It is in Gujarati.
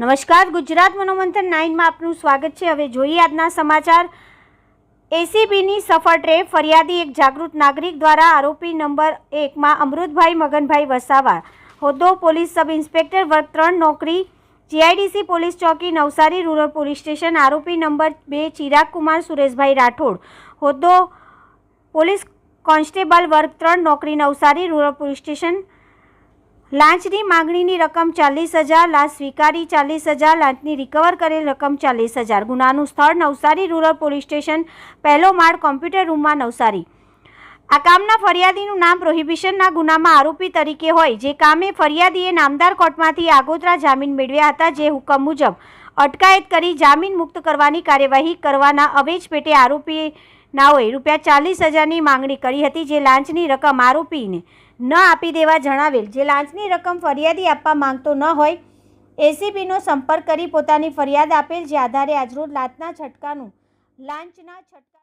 નમસ્કાર, ગુજરાત મનોમંથન નાઇનમાં આપનું સ્વાગત છે. હવે જોઈએ આજના સમાચાર. એસીબીની સફળ ટ્રેપ, ફરિયાદી એક જાગૃત નાગરિક દ્વારા આરોપી નંબર એકમાં અમૃતભાઈ, મગનભાઈ વસાવા. હોદ્દો પોલીસ સબ ઇન્સ્પેક્ટર વર્ગ ત્રણ, નોકરી. જીઆઈડીસી પોલીસ ચોકી, નવસારી રૂરલ પોલીસ સ્ટેશન. આરોપી નંબર બે ચિરાગ કુમાર સુરેશભાઈ રાઠોડ. હોદ્દો પોલીસ કોન્સ્ટેબલ વર્ગ ત્રણ, નોકરી, નવસારી રૂરલ પોલીસ સ્ટેશન. લાંચની માંગણીની રકમ ચાલીસ હજાર લાંચ સ્વીકારી ચાલીસ હજાર, લાંચની રિકવર કરેલ રકમ ચાલીસ હજાર. ગુનાનું સ્થળ નવસારી રૂરલ પોલીસ સ્ટેશન, પહેલો માળ કોમ્પ્યુટર રૂમમાં નવસારી. આ કામના ફરિયાદીનું નામ પ્રોહિબિશનના ગુનામાં આરોપી તરીકે હોય, જે કામે ફરિયાદીએ નામદાર કોર્ટમાંથી આગોતરા જામીન મેળવ્યા હતા, જે હુકમ મુજબ અટકાયત કરી જામીન મુક્ત કરવાની કાર્યવાહી કરવાના અવેજ પેટે આરોપીએ નાઓએ રૂપિયા ચાલીસ હજારની માંગણી કરી હતી જે લાંચની રકમ આરોપીને ન આપી દેવા જણાવેલ. જે લાંચની રકમ ફરિયાદી આપવા માંગતો ન હોય, એસીબીનો સંપર્ક કરી પોતાની ફરિયાદ આપેલ, જે આધારે આજરોજ લાંચના છટકાનું, લાંચના છટકા